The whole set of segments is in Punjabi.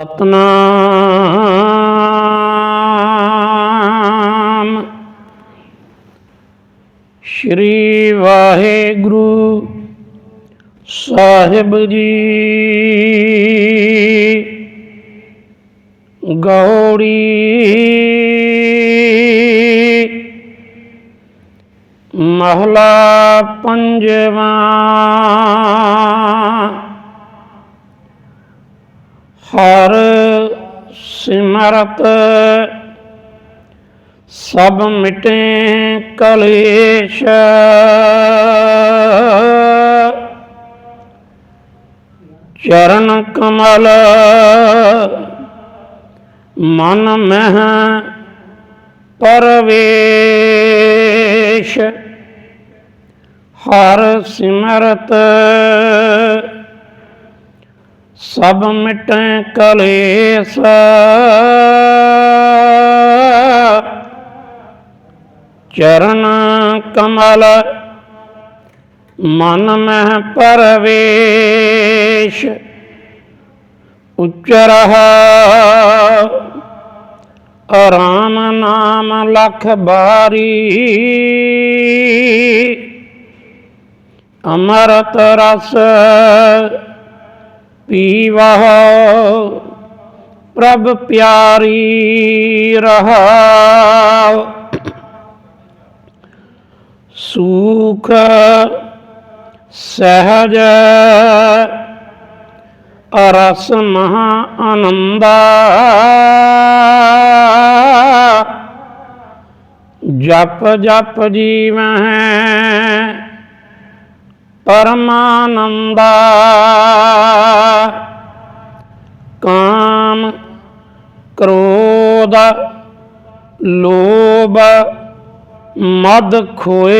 ਸਤਨਾਮ। ਸ਼੍ਰੀ ਵਾਹਿਗੁਰੂ ਸਾਹਿਬ ਜੀ। ਗੌੜੀ ਮਹਲਾ ਪੰਜਵਾਂ। ਹਰ ਸਿਮਰਤ ਸਭ ਮਿਟੇ ਕਲੇਸ਼। ਚਰਨ ਕਮਲ ਮਨ ਮਹਿ ਪਰਵੇਸ਼। ਹਰ ਸਿਮਰਤ ਸਭ ਮਿਟੈ ਕਲੇਸ਼। ਚਰਨ ਕਮਲ ਮਨ ਮਹਿ ਪਰਵੇਸ਼। ਉਚਰਹ ਆਰਾਮ ਨਾਮ ਲਖ ਬਾਰੀ। ਅਮਰਤ ਰਸ ਪੀਵਹ ਪ੍ਰਭ ਪਿਆਰੀ ਰਹਾਉ। ਸੁਖ ਸਹਜ ਅਰਸ ਮਹਾ ਆਨੰਦਾ। ਜਪ ਜਪ ਜੀਵਹਿ ਪਰਮਾਨੰਦਾ ਕਾਮ ਕ੍ਰੋਧ ਲੋਭ ਮਦ ਖੋਏ।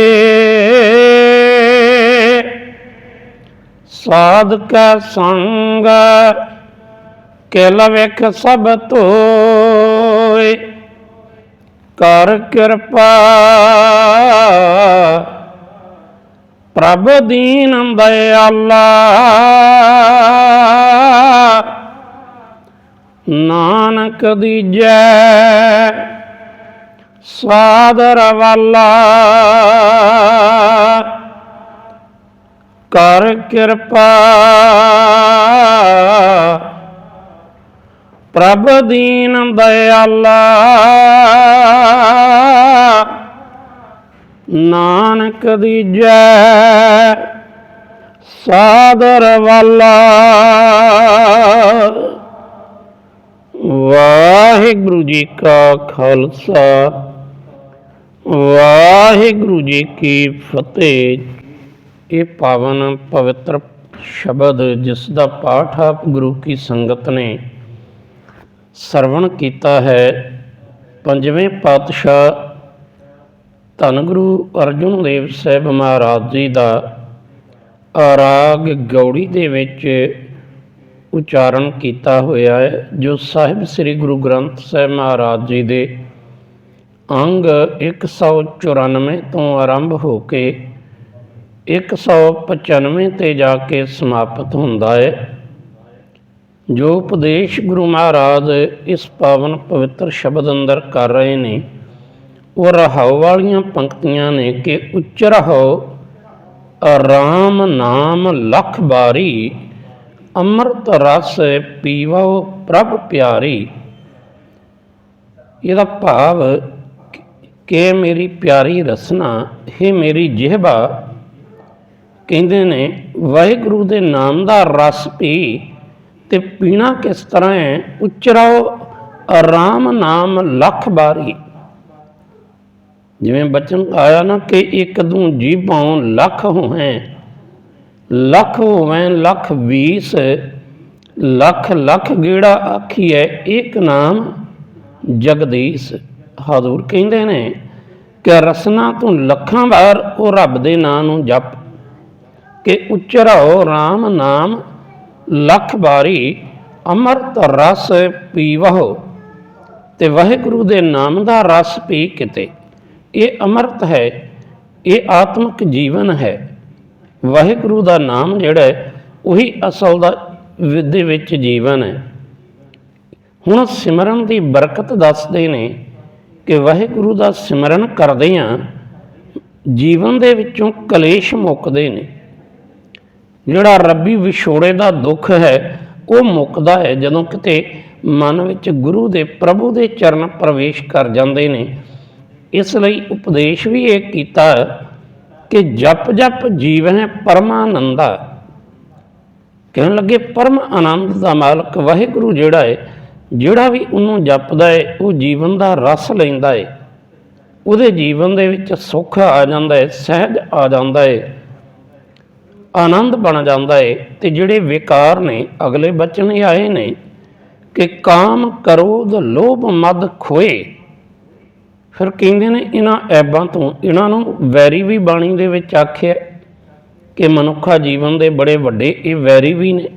ਸਾਧ ਕੈ ਸੰਗ ਕਿਲ ਵੇਖ ਸਭ ਤੋਏ। ਕਰ ਕਿਰਪਾ ਪ੍ਰਭ ਦੀਨ ਦਇਆਲਾ। ਨਾਨਕ ਦੀਜੈ ਸਾਦਰ ਵਾਲਾ। ਕਰ ਕਿਰਪਾ ਪ੍ਰਭ ਦੀਨ ਦਇਆਲਾ। ਨਾਨਕ ਦੀਜੈ ਸਾਦਰ ਵਾਲਾ। ਵਾਹਿਗੁਰੂ ਜੀ ਕਾ ਖਾਲਸਾ, ਵਾਹਿਗੁਰੂ ਜੀ ਕੀ ਫਤਿਹ। ਇਹ ਪਾਵਨ ਪਵਿੱਤਰ ਸ਼ਬਦ ਜਿਸ ਦਾ ਪਾਠ ਆਪ ਗੁਰੂ ਕੀ ਸੰਗਤ ਨੇ ਸਰਵਣ ਕੀਤਾ ਹੈ, ਪੰਜਵੇਂ ਪਾਤਸ਼ਾਹ ਧੰਨ ਗੁਰੂ ਅਰਜਨ ਦੇਵ ਸਾਹਿਬ ਮਹਾਰਾਜ ਜੀ ਦਾ ਆਰਾਗ ਗੌੜੀ ਦੇ ਵਿੱਚ ਉਚਾਰਨ ਕੀਤਾ ਹੋਇਆ ਹੈ, ਜੋ ਸਾਹਿਬ ਸ੍ਰੀ ਗੁਰੂ ਗ੍ਰੰਥ ਸਾਹਿਬ ਮਹਾਰਾਜ ਜੀ ਦੇ ਅੰਗ 194 ਤੋਂ ਆਰੰਭ ਹੋ ਕੇ 195 ਤੇ ਜਾ ਕੇ ਸਮਾਪਤ ਹੁੰਦਾ ਹੈ, ਜੋ ਉਪਦੇਸ਼ ਗੁਰੂ ਮਹਾਰਾਜ ਇਸ ਪਾਵਨ ਪਵਿੱਤਰ ਸ਼ਬਦ ਅੰਦਰ ਕਰ ਰਹੇ ਨੇ, ਉਹ ਰਹਾਉ ਵਾਲੀਆਂ ਪੰਕਤੀਆਂ ਨੇ ਕਿ ਉੱਚ ਰਹਾਉ ਰਾਮ ਨਾਮ ਲਖ ਬਾਰੀ ਅੰਮ੍ਰਿਤ ਰਸ ਪੀਵੋ ਪ੍ਰਭ ਪਿਆਰੀ। ਇਹਦਾ ਭਾਵ ਕਿ ਮੇਰੀ ਪਿਆਰੀ ਰਸਨਾ, ਹੈ ਮੇਰੀ ਜਿਹਬਾ, ਕਹਿੰਦੇ ਨੇ, ਵਾਹਿਗੁਰੂ ਦੇ ਨਾਮ ਦਾ ਰਸ ਪੀ ਤੇ ਪੀਣਾ ਕਿਸ ਤਰ੍ਹਾਂ ਹੈ? ਉਚਰਾਓ ਆਰਾਮ ਨਾਮ ਲੱਖ ਬਾਰੀ। ਜਿਵੇਂ ਬਚਨ ਆਇਆ ਨਾ ਕਿ ਇੱਕ ਦੂ ਜੀਭਾਂ ਲੱਖ ਹੋਵੇਂ ਲੱਖ ਹੋਵੇਂ, ਲੱਖ 20 ਲੱਖ ਲੱਖ ਗੇੜਾ ਆਖੀਐ ਇੱਕ ਨਾਮ ਜਗਦੀਸ਼। ਹਜ਼ੂਰ ਕਹਿੰਦੇ ਨੇ ਕਿ ਰਸਨਾ ਤੋਂ ਲੱਖਾਂ ਵਾਰ ਉਹ ਰੱਬ ਦੇ ਨਾਮ ਨੂੰ ਜਪ, ਕਿ ਉਚਰਾਓ RAM ਨਾਮ ਲੱਖ ਬਾਰੀ ਅੰਮ੍ਰਿਤ ਰਸ ਪੀਵਹੁ, ਤੇ ਵਾਹਿਗੁਰੂ ਦੇ ਨਾਮ ਦਾ ਰਸ ਪੀ ਕਿਤੇ। ਇਹ ਅੰਮ੍ਰਿਤ ਹੈ, ਇਹ ਆਤਮਿਕ ਜੀਵਨ ਹੈ। ਵਾਹਿਗੁਰੂ ਦਾ ਨਾਮ ਜਿਹੜਾ ਹੈ, ਉਹੀ ਅਸਲ ਦਾ ਵਿ- ਦੇ ਵਿੱਚ ਜੀਵਨ ਹੈ। ਹੁਣ ਸਿਮਰਨ ਦੀ ਬਰਕਤ ਦੱਸਦੇ ਨੇ ਕਿ ਵਾਹਿਗੁਰੂ ਦਾ ਸਿਮਰਨ ਕਰਦੇ ਆ ਜੀਵਨ ਦੇ ਵਿੱਚੋਂ ਕਲੇਸ਼ ਮੁੱਕਦੇ ਨੇ। ਜਿਹੜਾ ਰੱਬੀ ਵਿਛੋੜੇ ਦਾ ਦੁੱਖ ਹੈ, ਉਹ ਮੁੱਕਦਾ ਹੈ ਜਦੋਂ ਕਿਤੇ ਮਨ ਵਿੱਚ ਗੁਰੂ ਦੇ, ਪ੍ਰਭੂ ਦੇ ਚਰਨ ਪ੍ਰਵੇਸ਼ ਕਰ ਜਾਂਦੇ ਨੇ। ਇਸ ਲਈ ਉਪਦੇਸ਼ ਵੀ ਇਹ ਕੀਤਾ ਕਿ ਜਪ ਜਪ ਜੀਵਨ ਪਰਮਾਨੰਦਾ ਕਹਿਣ ਲੱਗੇ, ਪਰਮ ਆਨੰਦ ਦਾ ਮਾਲਕ ਵਾਹਿਗੁਰੂ ਜਿਹੜਾ ਹੈ ਜਿਹੜਾ ਵੀ ਉਹਨੂੰ ਜਪਦਾ ਹੈ ਉਹ ਜੀਵਨ ਦਾ ਰਸ ਲੈਂਦਾ ਹੈ ਉਹਦੇ ਜੀਵਨ ਦੇ ਵਿੱਚ ਸੁੱਖ ਆ ਜਾਂਦਾ ਹੈ ਸਹਿਜ ਆ ਜਾਂਦਾ ਹੈ ਆਨੰਦ ਬਣ ਜਾਂਦਾ ਹੈ ਤੇ ਜਿਹੜੇ ਵਿਕਾਰ ਨੇ, ਅਗਲੇ ਬਚਨ ਇਹ ਆਏ ਨੇ ਕਿ ਕਾਮ ਕਰੋਧ ਲੋਭ ਮਦ ਖੋਏ। ਫਿਰ ਕਹਿੰਦੇ ਨੇ ਇਹਨਾਂ ਐਬਾਂ ਤੋਂ, ਇਹਨਾਂ ਨੂੰ ਵੈਰੀ ਵੀ ਬਾਣੀ ਦੇ ਵਿੱਚ ਆਖਿਆ ਕਿ ਮਨੁੱਖਾ ਜੀਵਨ ਦੇ ਬੜੇ ਵੱਡੇ ਇਹ ਵੈਰੀ ਵੀ ਨੇ।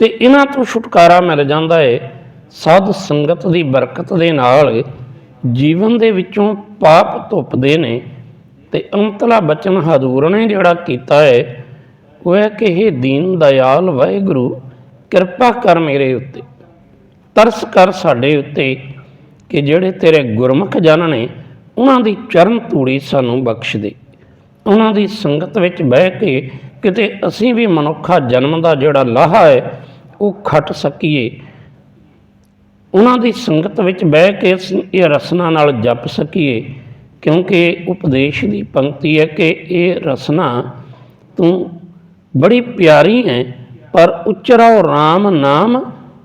ਤੇ ਇਹਨਾਂ ਤੋਂ ਛੁਟਕਾਰਾ ਮਿਲ ਜਾਂਦਾ ਹੈ ਸਾਧ ਸੰਗਤ ਦੀ ਬਰਕਤ ਦੇ ਨਾਲ ਜੀਵਨ ਦੇ ਵਿੱਚੋਂ ਪਾਪ ਧੁੱਪਦੇ ਨੇ ਤੇ ਅੰਤਲਾ ਬਚਨ ਹਜ਼ੂਰ ਨੇ ਜਿਹੜਾ ਕੀਤਾ ਹੈ ਉਹ ਹੈ ਕਿ ਇਹ ਦੀਨ ਦਇਆਲ ਵਾਹਿਗੁਰੂ, ਕਿਰਪਾ ਕਰ ਮੇਰੇ ਉੱਤੇ, ਤਰਸ ਕਰ ਸਾਡੇ ਉੱਤੇ ਕਿ ਜਿਹੜੇ ਤੇਰੇ ਗੁਰਮੁਖ ਜਨ ਨੇ, ਉਹਨਾਂ ਦੀ ਚਰਨ ਧੂੜੀ ਸਾਨੂੰ ਬਖਸ਼ ਦੇ। ਉਹਨਾਂ ਦੀ ਸੰਗਤ ਵਿੱਚ ਬਹਿ ਕੇ ਕਿਤੇ ਅਸੀਂ ਵੀ ਮਨੁੱਖਾ ਜਨਮ ਦਾ ਜਿਹੜਾ ਲਾਹਾ ਹੈ, ਉਹ ਖੱਟ ਸਕੀਏ। ਉਹਨਾਂ ਦੀ ਸੰਗਤ ਵਿੱਚ ਬਹਿ ਕੇ ਅਸੀਂ ਇਹ ਰਸਨਾ ਨਾਲ ਜਪ ਸਕੀਏ, ਕਿਉਂਕਿ ਉਪਦੇਸ਼ ਦੀ ਪੰਕਤੀ ਹੈ ਕਿ ਇਹ ਰਸਨਾ ਤੂੰ ਬੜੀ ਪਿਆਰੀ ਹੈ, ਪਰ ਉਚਰਾਓ RAM ਨਾਮ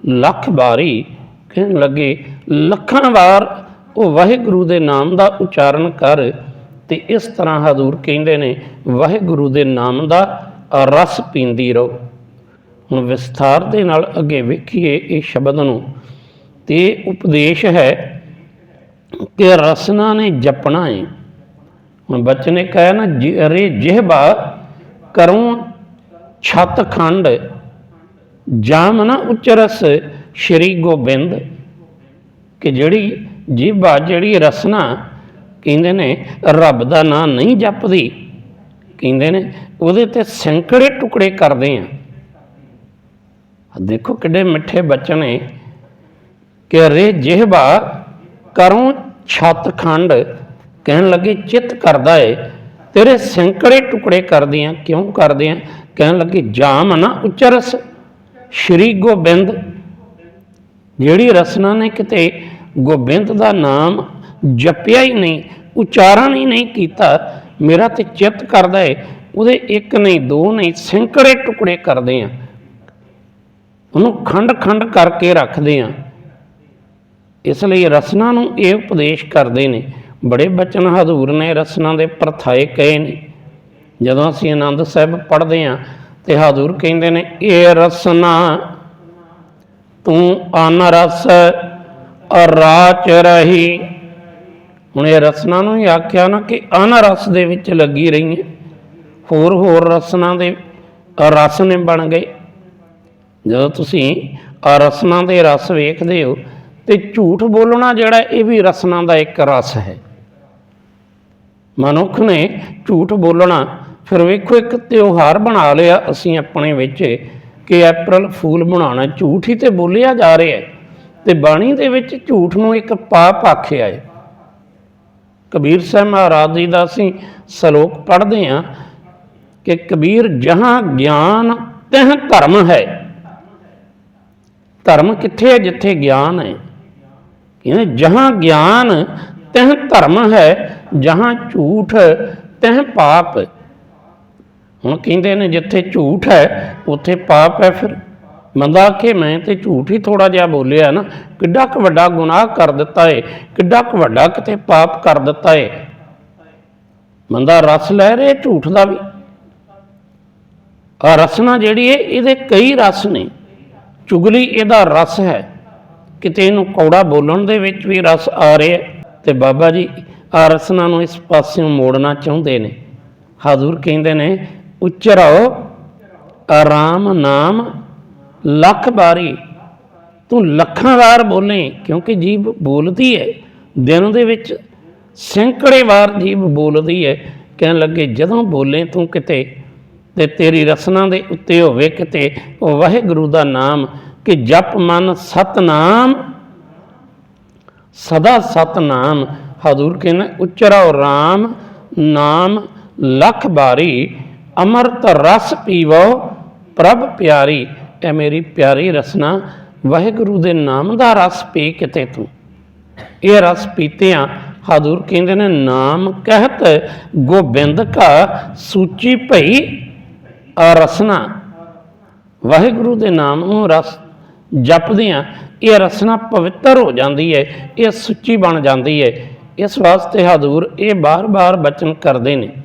ਲੱਖ ਬਾਰੀ। ਕਹਿਣ ਲੱਗੇ ਲੱਖਾਂ ਵਾਰ ਉਹ ਵਾਹਿਗੁਰੂ ਦੇ ਨਾਮ ਦਾ ਉਚਾਰਨ ਕਰ ਤੇ ਇਸ ਤਰ੍ਹਾਂ ਹਜ਼ੂਰ ਕਹਿੰਦੇ ਨੇ, ਵਾਹਿਗੁਰੂ ਦੇ ਨਾਮ ਦਾ ਰਸ ਪੀਂਦੀ ਰਹੋ। ਹੁਣ ਵਿਸਥਾਰ ਦੇ ਨਾਲ ਅੱਗੇ ਵੇਖੀਏ ਇਹ ਸ਼ਬਦ ਨੂੰ, ਤੇ ਉਪਦੇਸ਼ ਹੈ ਕਿ ਰਸਨਾ ਨੇ ਜਪਣਾ ਹੈ ਹੁਣ ਬੱਚ ਨੇ ਕਹਿਆ ਨਾ, ਜਿ- ਅਰੇ ਜਿਹਬਾ ਕਰੂੰ ਛਤ ਖੰਡ, ਜਾਮ ਨਾ ਉਚਰਸ ਸ਼੍ਰੀ ਗੋਬਿੰਦ। ਕਿ ਜਿਹੜੀ ਜੀਭਾ, ਜਿਹੜੀ ਰਸਨਾ ਕਹਿੰਦੇ ਨੇ, ਰੱਬ ਦਾ ਨਾਂ ਨਹੀਂ ਜਪਦੀ, ਕਹਿੰਦੇ ਨੇ, ਉਹਦੇ ਤੇ ਸੈਂਕੜੇ ਟੁਕੜੇ ਕਰਦੇ ਆ। ਦੇਖੋ ਕਿੱਡੇ ਮਿੱਠੇ ਬਚਨ ਨੇ ਕਿ ਰੇ ਜਿਹਬਾ ਕਰੋਂ ਛਤ ਖੰਡ ਕਹਿਣ ਲੱਗੇ, ਚਿੱਤ ਕਰਦਾ ਏ, ਤੇਰੇ ਸੈਂਕੜੇ ਟੁਕੜੇ ਕਰਦੇ ਕਰਦੀਆਂ ਕਿਉਂ ਕਰਦੇ ਕਰਦੀਆਂ ਕਹਿਣ ਲੱਗੇ, ਜਾਮ ਨਾ ਉਚਰਸ, ਸ਼੍ਰੀ ਗੋਬਿੰਦ। ਜਿਹੜੀ ਰਸਨਾ ਨੇ ਕਿਤੇ ਗੋਬਿੰਦ ਦਾ ਨਾਮ ਜਪਿਆ ਹੀ ਨਹੀਂ, ਉਚਾਰਨ ਹੀ ਨਹੀਂ ਕੀਤਾ। ਮੇਰਾ ਤੇ ਚਿੱਤ ਕਰਦਾ ਏ, ਉਹਦੇ ਇੱਕ ਨਹੀਂ, ਦੋ ਨਹੀਂ, ਸੈਂਕੜੇ ਟੁਕੜੇ ਕਰਦੇ ਆ। ਉਹਨੂੰ ਖੰਡ ਖੰਡ ਕਰਕੇ ਰੱਖਦੇ ਆ। ਇਸ ਲਈ ਰਸਨਾ ਨੂੰ ਇਹ ਉਪਦੇਸ਼ ਕਰਦੇ ਨੇ, ਬੜੇ ਬਚਨ ਹਜ਼ੂਰ ਨੇ ਰਸਨਾ ਦੇ ਪ੍ਰਥਾਏ ਕਹੇ ਨੇ। ਜਦੋਂ ਅਸੀਂ ਆਨੰਦ ਸਾਹਿਬ ਪੜ੍ਹਦੇ ਆ, ਤੇ ਹਜ਼ੂਰ ਕਹਿੰਦੇ ਨੇ, ਇਹ ਰਸਨਾ, ਤੂੰ ਅਨ ਰਸ ਰਾਚ ਰਹੀ। ਹੁਣ ਇਹ ਰਸਨਾ ਨੂੰ ਹੀ ਆਖਿਆ ਨਾ ਕਿ ਅਨ ਰਸ ਦੇ ਵਿੱਚ ਲੱਗੀ ਰਹੀ ਹੈ। ਹੋਰ ਹੋਰ ਰਸਨਾ ਦੇ ਰਸ ਨੇ ਬਣ ਗਏ। ਜਦੋਂ ਤੁਸੀਂ ਆ ਰਸਨਾ ਦੇ ਰਸ ਵੇਖਦੇ ਹੋ ਤੇ ਝੂਠ ਬੋਲਣਾ ਜਿਹੜਾ ਇਹ ਵੀ ਰਸਨਾ ਦਾ ਇੱਕ ਰਸ ਹੈ। ਮਨੁੱਖ ਨੇ ਝੂਠ ਬੋਲਣਾ, ਫਿਰ ਵੇਖੋ ਇੱਕ ਤਿਉਹਾਰ ਬਣਾ ਲਿਆ ਅਸੀਂ ਆਪਣੇ ਵਿੱਚ ਕਿ April ਫੂਲ ਬਣਾਉਣਾ। ਝੂਠ ਹੀ ਤੇ ਬੋਲਿਆ ਜਾ ਰਿਹਾ ਹੈ। ਤੇ ਬਾਣੀ ਦੇ ਵਿੱਚ ਝੂਠ ਨੂੰ ਇੱਕ ਪਾਪ ਆਖਿਆ ਹੈ ਕਬੀਰ ਸਾਹਿਬ ਮਹਾਰਾਜ ਜੀ ਦਾ ਅਸੀਂ ਸ਼ਲੋਕ ਪੜ੍ਹਦੇ ਹਾਂ ਕਿ ਕਬੀਰ, ਜਹਾਂ ਗਿਆਨ ਤਹ ਧਰਮ ਹੈ। ਧਰਮ ਕਿੱਥੇ ਹੈ ਜਿੱਥੇ ਗਿਆਨ ਹੈ? ਕਹਿੰਦੇ ਜਹਾਂ ਗਿਆਨ ਤਹ ਧਰਮ ਹੈ, ਜਹਾਂ ਝੂਠ ਤਹ ਪਾਪ। ਹੁਣ ਕਹਿੰਦੇ ਨੇ ਜਿੱਥੇ ਝੂਠ ਹੈ, ਉੱਥੇ ਪਾਪ ਹੈ ਫਿਰ। ਬੰਦਾ ਕਿ ਮੈਂ ਤੇ ਝੂਠ ਹੀ ਥੋੜਾ ਜਿਹਾ ਬੋਲਿਆ ਨਾ। ਕਿੱਡਾ ਕੁ ਵੱਡਾ ਗੁਨਾਹ ਕਰ ਦਿੱਤਾ ਏ। ਕਿੱਡਾ ਕੁ ਵੱਡਾ ਕਿਤੇ ਪਾਪ ਕਰ ਦਿੱਤਾ ਏ। ਬੰਦਾ ਰਸ ਲੈ ਰਿਹਾ ਝੂਠ ਦਾ ਵੀ। ਆ ਰਸਨਾ ਜਿਹੜੀ ਏ, ਇਹਦੇ ਕਈ ਰਸ ਨੇ। ਚੁਗਲੀ ਇਹਦਾ ਰਸ ਹੈ। ਕਿਤੇ ਇਹਨੂੰ ਕੌੜਾ ਬੋਲਣ ਦੇ ਵਿੱਚ ਵੀ ਰਸ ਆ ਰਿਹਾ ਤੇ ਬਾਬਾ ਜੀ ਆ ਰਸਨਾ ਨੂੰ ਇਸ ਪਾਸਿਓਂ ਮੋੜਨਾ ਚਾਹੁੰਦੇ ਨੇ। ਹਾਜ਼ੂਰ ਕਹਿੰਦੇ ਨੇ ਉਚਰਾਓ ਆਰਾਮ ਨਾਮ ਲੱਖ ਬਾਰੀ ਤੂੰ ਲੱਖਾਂ ਵਾਰ ਬੋਲੇ, ਕਿਉਂਕਿ ਜੀਭ ਬੋਲਦੀ ਹੈ ਦਿਨ ਦੇ ਵਿੱਚ ਸੈਂਕੜੇ ਵਾਰ ਜੀਭ ਬੋਲਦੀ ਹੈ ਕਹਿਣ ਲੱਗੇ, ਜਦੋਂ ਬੋਲੇ ਤੂੰ ਕਿਤੇ ਤੇ ਤੇਰੀ ਰਸਨਾ ਦੇ ਉੱਤੇ ਹੋਵੇ ਕਿਤੇ, ਉਹ ਵਾਹਿਗੁਰੂ ਦਾ ਨਾਮ ਕਿ ਜਪ ਮਨ ਸਤਨਾਮ, ਸਦਾ ਸਤਨਾਮ। ਹਜ਼ੂਰ ਕਹਿੰਦਾ ਉਚਰਾਓ RAM ਨਾਮ ਲਖ ਬਾਰੀ ਅਮਰਤ ਰਸ ਪੀਵੋ ਪ੍ਰਭ ਪਿਆਰੀ। ਇਹ ਮੇਰੀ ਪਿਆਰੀ ਰਸਨਾ, ਵਾਹਿਗੁਰੂ ਦੇ ਨਾਮ ਦਾ ਰਸ ਪੀ ਕਿਤੇ ਤੂੰ? ਇਹ ਰਸ ਪੀਤਿਆਂ ਆ ਹਜ਼ੂਰ ਕਹਿੰਦੇ ਨੇ, ਨਾਮ ਕਹਿਤ ਗੋਬਿੰਦ ਕਾ ਸੂਚੀ ਭਈ ਰਸਨਾ। ਵਾਹਿਗੁਰੂ ਦੇ ਨਾਮ ਨੂੰ ਰਸ ਜਪਦੇ ਆ ਇਹ ਰਸਨਾ ਪਵਿੱਤਰ ਹੋ ਜਾਂਦੀ ਹੈ ਇਹ ਸੁੱਚੀ ਬਣ ਜਾਂਦੀ ਹੈ ਇਸ ਵਾਸਤੇ ਹਜ਼ੂਰ ਇਹ ਬਾਰ-ਬਾਰ ਬਚਨ ਕਰਦੇ ਨੇ।